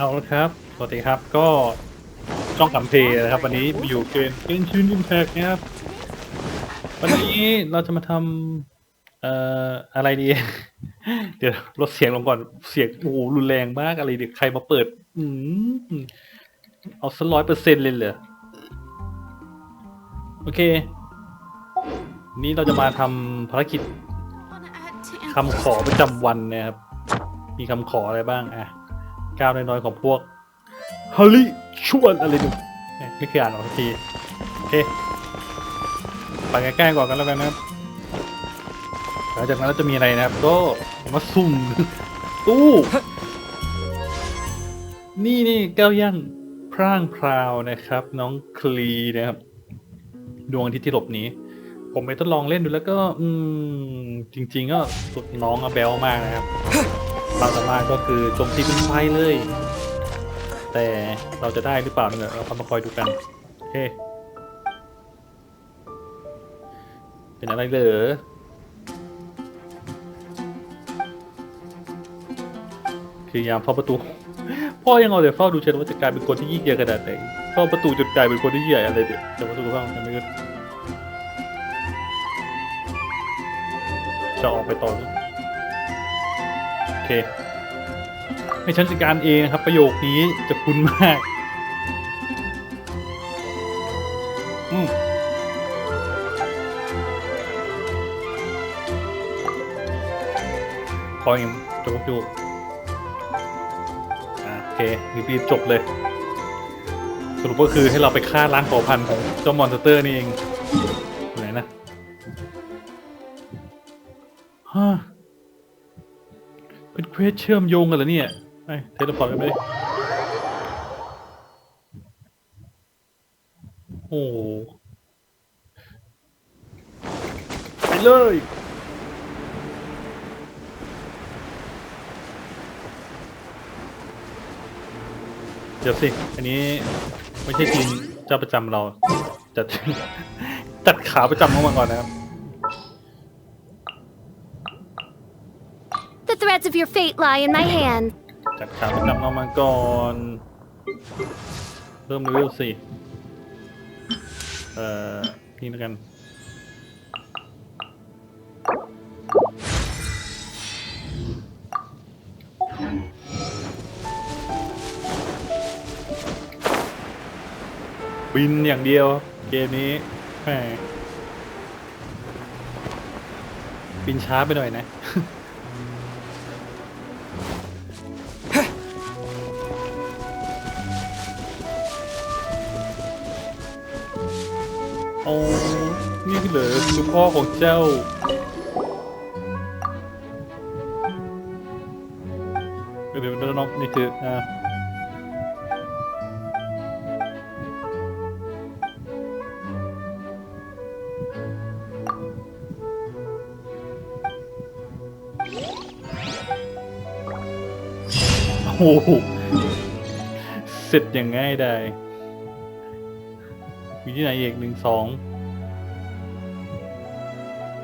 เอาละครับ สวัสดีครับก็ช่องกัมเพนะครับ วันนี้อยู่เกมเกมชื่นอิมแพกนะครับ วันนี้เราจะมาทำเอ่ออะไรดี เดี๋ยวลดเสียงลงก่อนเสียงโอ้โหรุนแรงมากอะไรเดี๋ยวใครมาเปิด อืมเอาสักร้อยเปอร์เซ็นต์เลยเหรอโอเค นี้เราจะมาทำภารกิจคำขอประจำวันนะครับ มีคำขออะไรบ้างอะ ก้าวน้อยๆของพวกฮาริชวนอะไรดูเนี่ไม่เคยอ่านออกสักทีโอเคไปใกล้ๆก่อนกันแล้วกันนะครับหลังจากนั้นเราจะมีอะไรนะครับ ก็มาสุ่มตู้นี่นี่แก้วย่างพร่างพราวนะครับ น้องคลีนะครับ ดวงอาทิตย์ที่หลบนี้ ผมไปทดลองเล่นดูแล้วก็ อืม จริง ๆ ก็สุดน้องอะแบลมากนะครับ ควาสามารถก็คือโจมตีเป็นไฟเลย แต่เราจะได้หรือเปล่าเนี่ยเราต้องมาคอยดูกันโอเคเป็นอะไรเหรอคือยามเฝ้าประตู พ่อยังเอาแต่เฝ้าดูเชนว่าจะกลายเป็นคนที่ยิ่งใหญ่ขนาดไหนเฝ้าประตูจนกลายเป็นคนที่ยิ่งใหญ่อะไรเด็กแต่ว่าสุขภาพยังไม่ขึ้นจะออกไปต่อหรือโอ เค ให้ฉันจัดการเองนะครับ ประโยคนี้จะคุ้นมาก อืมพอยังจบอยู่โอเครีบๆจบเลย สรุปก็คือให้เราไปฆ่าล้างเผ่าพันธุ์ของเจ้ามอนสเตอร์นี่เอง ควสเชื่อมโยงกันเหรอเนี่ยไอ้เทเลพอร์ตกันไปดิโอ้โหไปเลยเดี๋ยวสิ อันนี้ไม่ใช่ทีมเจ้าประจำเรา จัดจัดขาประจำเข้ามาก่อนนะครับ The threads of your fate lie in my hand. จัดขาประจำเข้ามาก่อนเริ่มเลเวลสี่เอ่อ นี่แล้วกัน บินอย่างเดียว เกมนี้แหมบินช้าไปหน่อยนะ โอ้นี่เหรอคือพ่อของเจ้า เดี๋ยวเดี๋ยวน้องนี่คืออ่าโอ้โหเสร็จอย่างง่ายได้ มีที่ไหนอีกหนึ่งสอง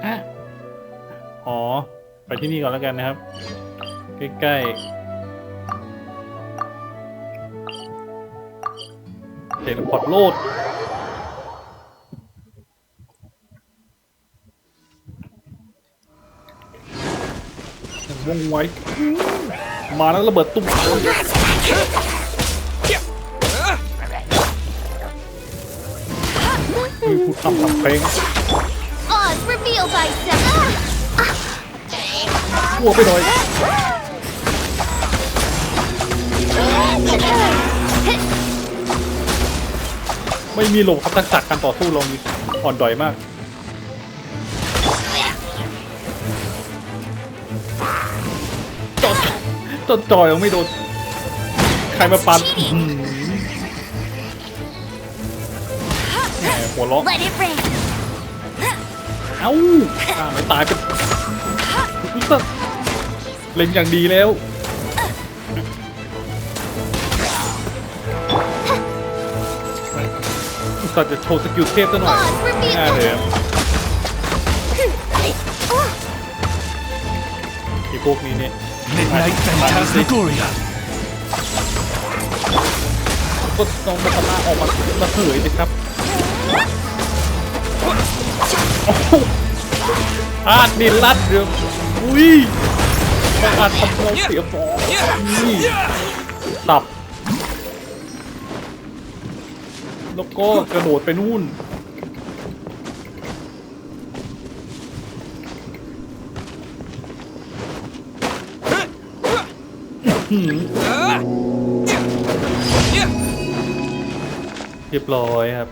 ฮะอ๋อ ไปที่นี่ก่อนแล้วกันนะครับ ใกล้ๆเทเลพอร์ตโลดวงไว้มาแล้วระเบิดตุ้ม มีผู้ทำทำเพลง Oz, reveal thyself. กลัวไปหน่อย ไม่มีหลบครับทักษะการต่อสู้เรามีอ่อนดอยมาก จอดจอดจอยยังไม่โดน ใครมาปันอื้อหือแหม หัวเราะ Let it rain. เอ้าอ่าไม่ตายเป็นอุตส่าห์เล่นอย่างดีแล้วอุตส่าห์จะโชว์สกิลเทพซะหน่อย Oz, ไม่น่า reveal. เลยอะไอ้พวกนี้เนี่ย Midnight Phantasmagoria. ก็ต้องมาตาออกมาระเหยสิครับโอ้โหพลาดนินลัดเดี๋ยวอุ้ยมาอาจทำเราเสียฟอนี่ตับแล้วก็กระโดดไปนู่นเรียบร้อยครับ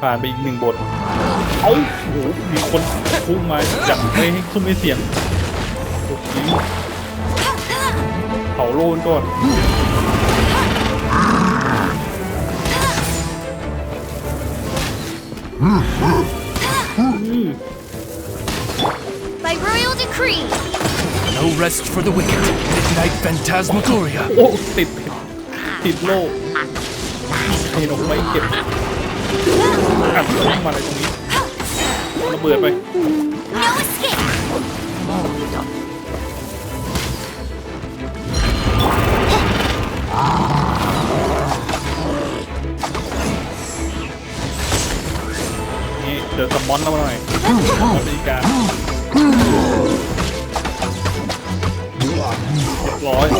ผ่านไปอีกหนึ่งบท เอ้าโหมีคนพุ่งมาอยากไม่ให้ซุ้มไม่เสียงโอ้โหเผาโลนก่อนอืม By royal decree, No rest for the wicked. Midnight Phantasmagoria. โอ้ติดติดโลกเห็นออกไม่เก็บ อัดต้องมาอะไรตรงนี้ระเบิดไปนี่เจอดสมอนแล้วมาหน่อยอเมริกาเรียบร้อยโ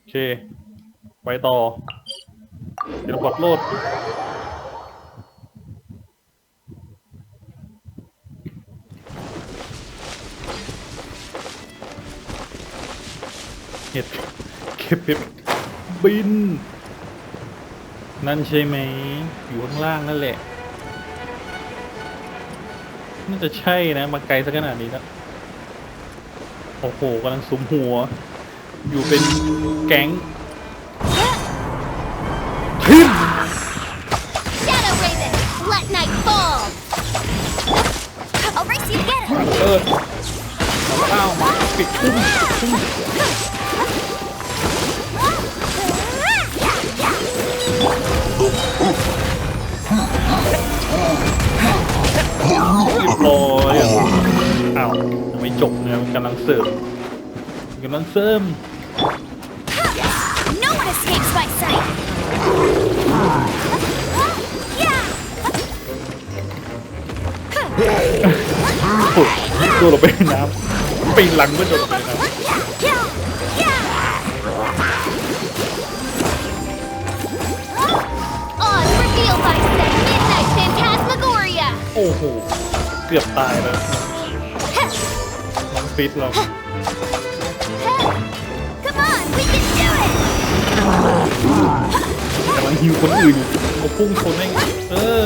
อเคไปต่อ เดี๋ยวปลดโลดเห็ดเก็บเห็ดบิน นั่นใช่ไหม อยู่ข้างล่างนั่นแหละน่าจะใช่นะมาไกลสักขนาดนี้แล้วโอ้โหกำลังสุมหัว อยู่เป็นแก๊ง ดเอาข้าวมาปิดทุ่มปิดทุ่มเรียบร้อยอ้าวยังไม่จบเนี่ยมันกำลังเสริมกำลังเสริม No one escapes my sight. Yeah. โอ้โหโดนลงไปในน้ำปีนหลังเพื่อโดนลงไปในน้ Yeah. Yeah. Oz revealed by seven midnight phantasmagoria. ำโอ้โห เกือบตายแล้วน้องฟิตเรา Come on, we can do it. กำลังฮิวคนอื่นอยู่เขาพุ่งชนให้เออ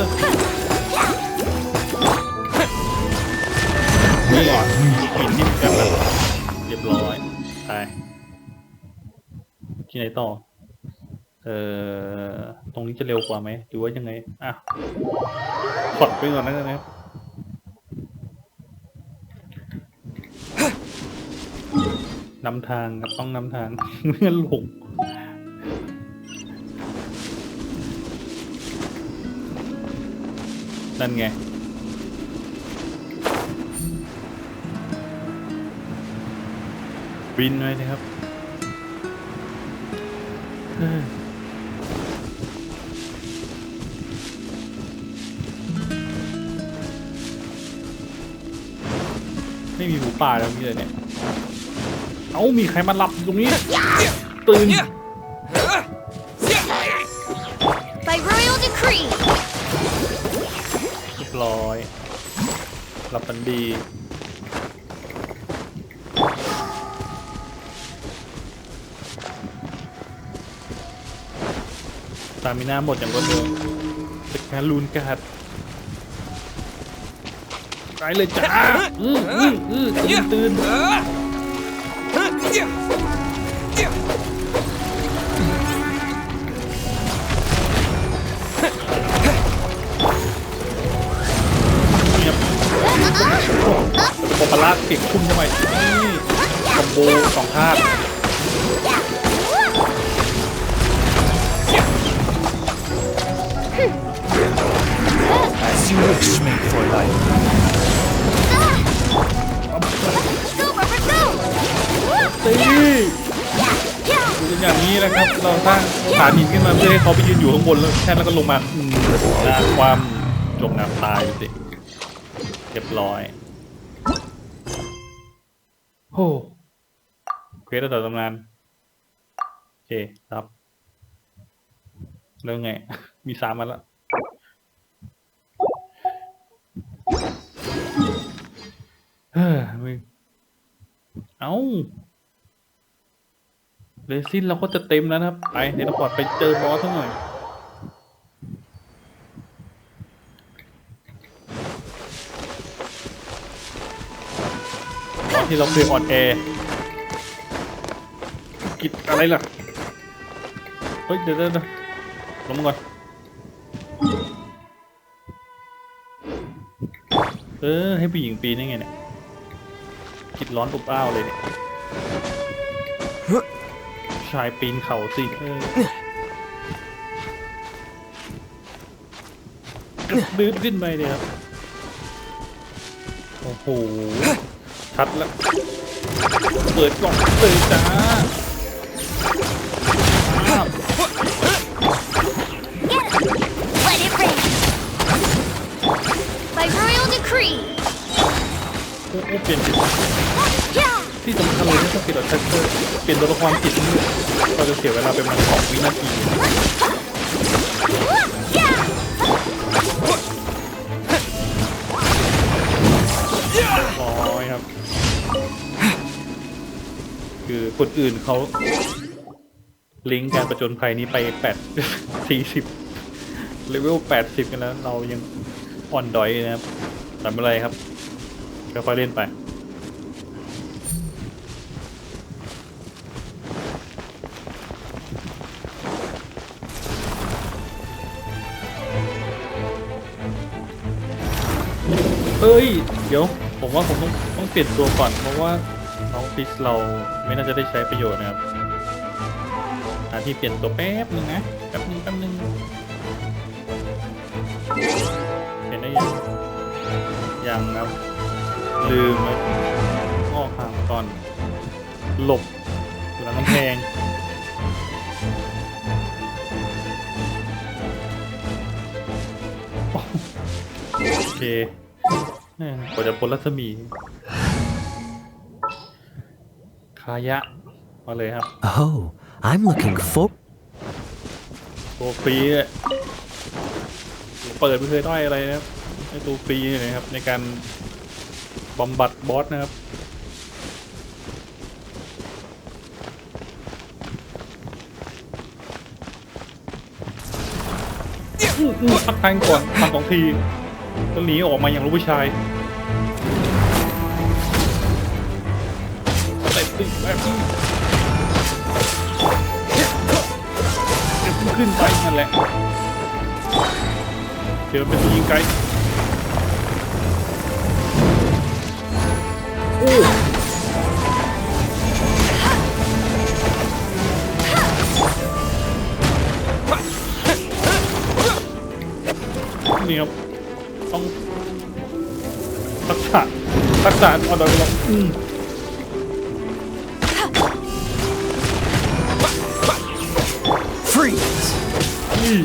ที่ไหนต่อ เอ่อ ตรงนี้จะเร็วกว่าไหมหรือว่ายังไง อะขอดไปก่อนนะนะครับนำทางครับต้องนำทางไม่งั้นหลงนั่นไง บินไว้นะครับ ไม่มีหมูป่าแล้วนี่เลยเนี่ย เอ้ามีใครมาหลับอยู่ตรงนี้ ตื่น By royal decree. เรียบร้อยหลับฝันดีามิน่าหมดอย่างรวดเร็วเป็นการลูนการ์ดไปเลยจ้าอืออืออือตื่นตื่นโอปาร่าเก่งคุ้มทำไมนี่คอมโบสองธาตุ As you wish, made for life. Go, Rubber, go. ตีอย่างนี้นะครับ เราสร้างฐานหินขึ้นมาเพื่อให้เขาไปยืนอยู่ข้างบนแล้วแค่นั้นก็ลงมาอืมนะความจมน้ำตายสิเรียบร้อยโอ้เควสระดับตำนานโอเคครับแล้วไง มีสามมาแล้ว เฮ้ยมึงเอาเรซินเราก็จะเต็มแล้วนะครับ ไปเดี๋ยวเราก่อนไปเจอบอสสักหน่อยบอสที่เราเคยออนแอร์กิดอะไรล่ะ เฮ้ย เดี๋ยวเดี๋ยวลงมก่อน เออ ให้ผู้หญิงปีนได้ไงเนี่ย คิดร้อนปุบอ้าวเลยเนี่ยชายปีนเขาสิเออดื้อขึ้นไปเลยครับ โอ้โหชัดแล้ว เปิดกล่องเลยจ้า โอ้โหเปลี่ยนผิดที่สำคัญเลยที่ต้องเปลี่ยนดอทแท็กเตอร์เปลี่ยนตัวละครผิดนี่เราจะเสียเวลาไปประมาณสองวินาทีร้อยครับ คือคนอื่นเขาลิงก์การประจนภัยนี้ไปแปดสี่สิบเลเวลแปดสิบกันแล้ว เรายังอ่อนดอยนะครับแต่ไม่ไรครับ ค่อยๆเล่นไป เอ้ย เดี๋ยว ผมว่าผมต้องต้องเปลี่ยนตัวก่อน เพราะว่าน้องฟิชเราไม่น่าจะได้ใช้ประโยชน์นะครับหาที่เปลี่ยนตัวแป๊บนึงนะแป๊บนึงแป๊บนึงเปลี่ยนได้ยังยังครับ ลืมเลยงอกห่างก่อน หลบอยู่หลังกำแพงโอเคแม่งกว่าจะพ้นรัศมี คายะ มาเลยครับ Oh, I'm looking for. ตัวฟรีเลยเปิดไม่เคยได้อะไรนะครับไอตัวฟรีเนี่ยนะครับในการ บำบัดบอสนะครับพักทางก่อนทำสองทีแล้วหนีออกมาอย่างรู้ผู้ชายสเต็ปติแบบนี้เดี๋ยวขึ้นไปนั่นแหละเดี๋ยวเป็นยิงไกล อ้นี่ครับต้องทักษะทักษะเอาดอยไปลองอืม Freeze! นี่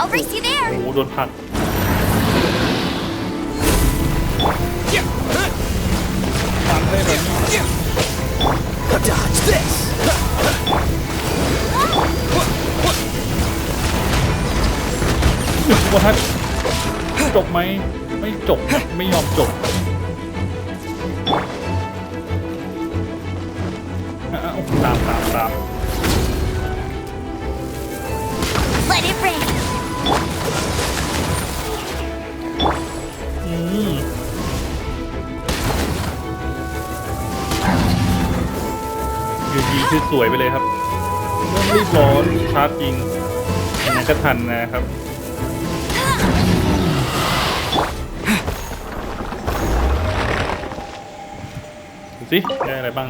I'll race you โอ้ there. โหโดนผลัก this! ว่าถ้าจบไหมไม่จบไม่ยอมจบตามตามตาม คือสวยไปเลยครับไม่ต้องรีบร้อนชาร์จยิงยังไงก็ทันนะครับดูสิได้อะไรบ้าง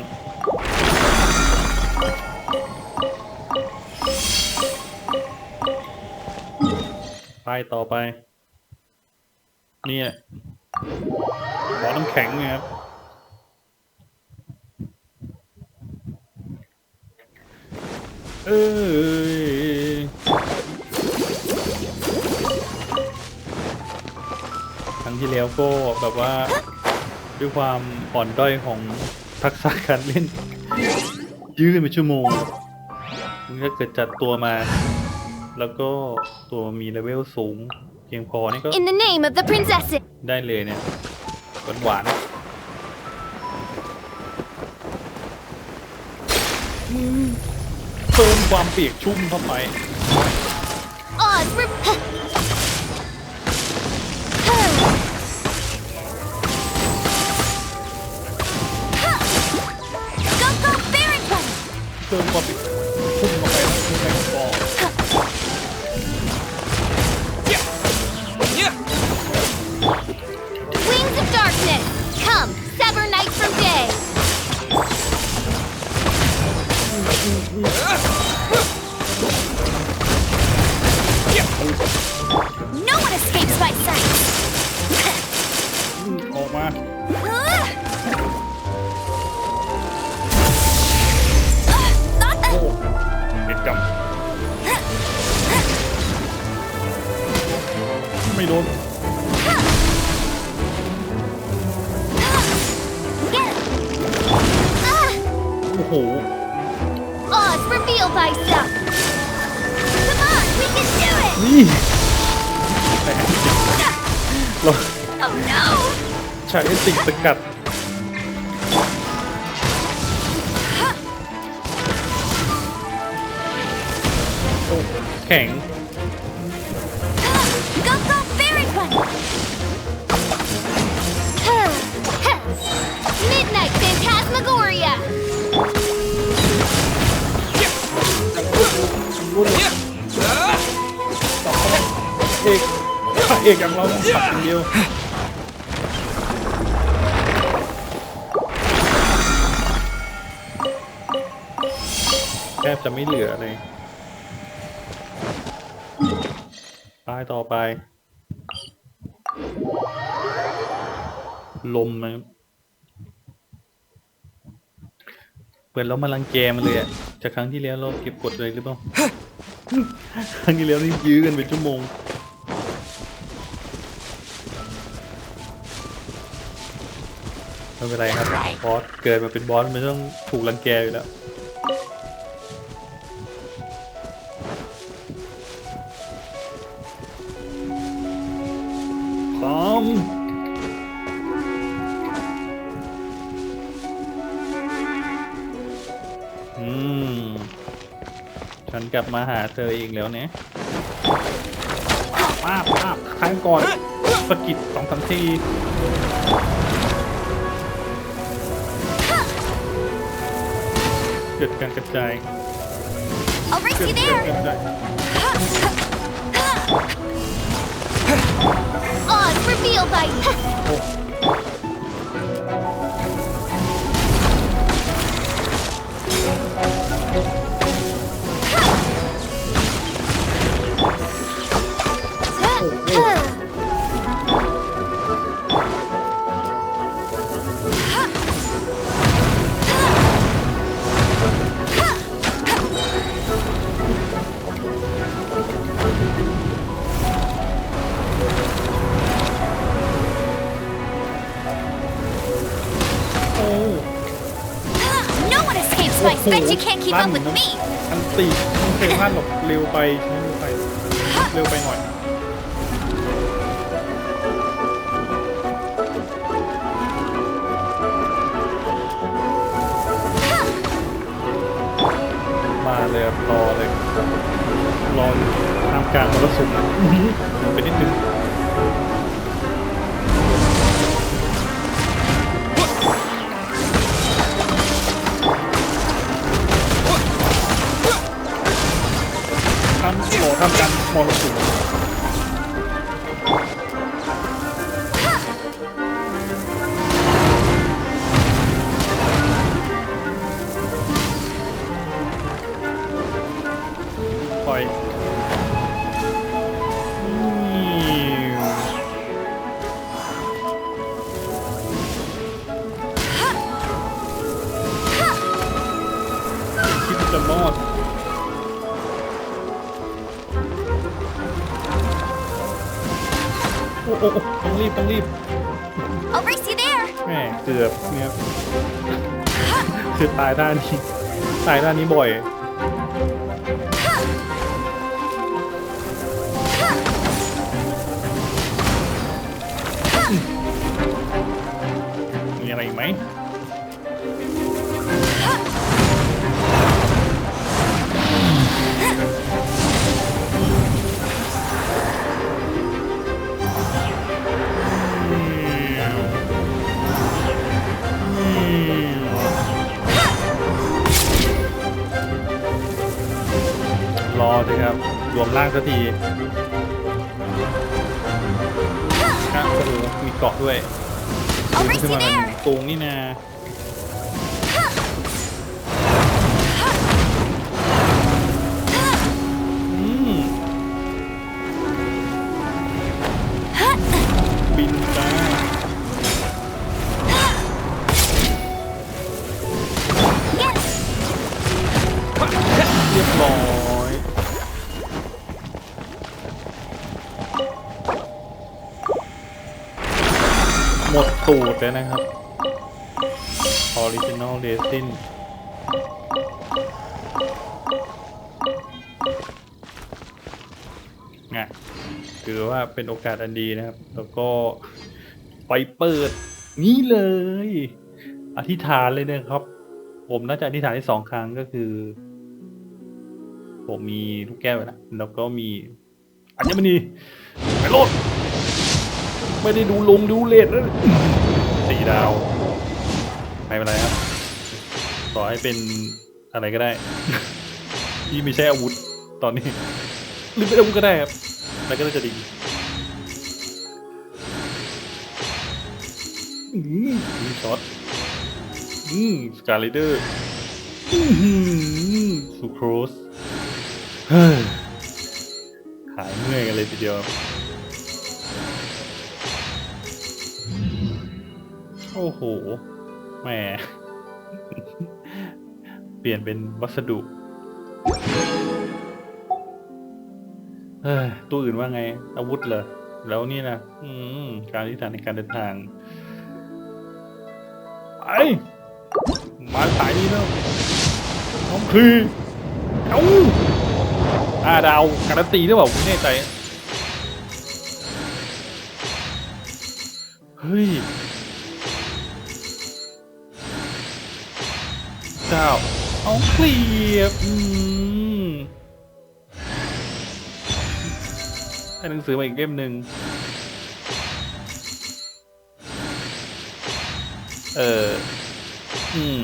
ไปต่อไป เนี่ยหมอน้ำแข็งเนี่ยครับ เอ้ยครั้งที่แล้วก็แบบว่าด้วยความอ่อนด้อยของทักษะการเล่น ยื้อกันเป็นชั่วโมงถ้าเกิดจัดตัวมา แล้วก็ตัวมีเลเวลสูง เพียงพอนี่ก็ In the name of the princesses. ได้เลยเนี่ยหวานหวานๆอืม เพิ่มความเปียกชุ่มเข้าไป Oz, rep- Go, go, Barrington! เพิ่มความเปียกชุ่มเข้าไปแล้วคือแมง อื ช้เอติกสกัดโอ้แข็ง Go, go, Barrington! Midnight Phantasmagoria! เอกพระเอกอย่างเราต้องปัดอย่างเดียว บจะไม่เหลือเลยป้ายต่อไป ลมนะครับเปิดแล้วมาลังแกมันเลยอะจากครั้งที่แล้วเราเก็บกดเลยหรือเปล่า ครั้งที่แล้วนี่ยื้อกันเป็นชั่วโมงไม่เป็นไรครับบอสเกิดมาเป็นบอสมันต้องถูกรังแกอยู่แล้ว พร้อมอืม ฉันกลับมาหาเธออีกแล้วเนี่ยป้าบป้าบครั้งก่อนสะกิดสองสามทีเกิดการกระจาย I'll race เกิด you การ there! กระจาย Oz, reveal thy... โ up with me! อันตีมันเคยพลาดหรอกเร็วไปใช่เร็วไปเร็วไปหน่อยมาเลยรอเลยรออยู่ท่ามกลางมรสุมอื้อหือเดี๋ยไปนิดนึง ทำการมรสุมปล่อยคิดจะรอด โอ้โอ้ต้องรีบต้องรีบ I'll race you there. แหมเกือบเนี่ยคือตายด้านนี้ตายด้านนี้บ่อย รอสิครับ รวมร่างสักทีอะโอ้โหมีเกาะด้วย I'll race ขึ้น you มาเป็น there. ตุงนี่นา ตูดเลยนะครับ Original Resin อะถือว่าเป็นโอกาสอันดีนะครับ แล้วก็ไปเปิด นี่เลย อธิษฐานเลยนะครับ ผมน่าจะอธิษฐานที่สองครั้งก็คือ ผมมีลูกแก้วแล้วแล้วก็มีอัญมณีไปโลด ไม่ได้ดูลงดูเลทแล้วสี่ดาวไม่เป็นไรครับต่อให้เป็นอะไรก็ได้ ที่ไม่ใช่อาวุธตอนนี้ หรือเป็นอาวุธก็ได้ครับแล้วก็จะดีอืมช็อตอืมสกาเลเดอร์อืมสุโครสเฮ้ยหายเมื่อยกันเลยทีเดียว โอ้โหแหมเปลี่ยนเป็นวัสดุเอ้ยตัวอื่นว่าไง อาวุธเหรอ แล้วนี่นะอืม การที่ฐานในการเดินทางไปมาสายนี้แล้วน้องคลีเอ้าอาดาวการันตีหรือเปล่าคุณแน่ใจ เฮ้ย เจ้า เอาเคลียบอืมให้หนังสือมาอีกเล่มหนึ่งเออ อืม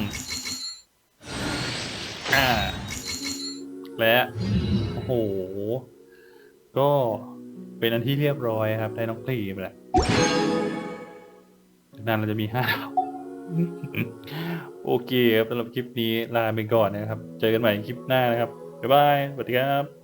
อ่า และ โอ้โห ก็เป็นอันที่เรียบร้อยครับ ได้น้องคลีบแหละจากนั้นเราจะมีห้า โอเคครับสำหรับคลิปนี้ลาไปก่อนนะครับ เจอกันใหม่คลิปหน้านะครับ บ๊ายบาย สวัสดีครับ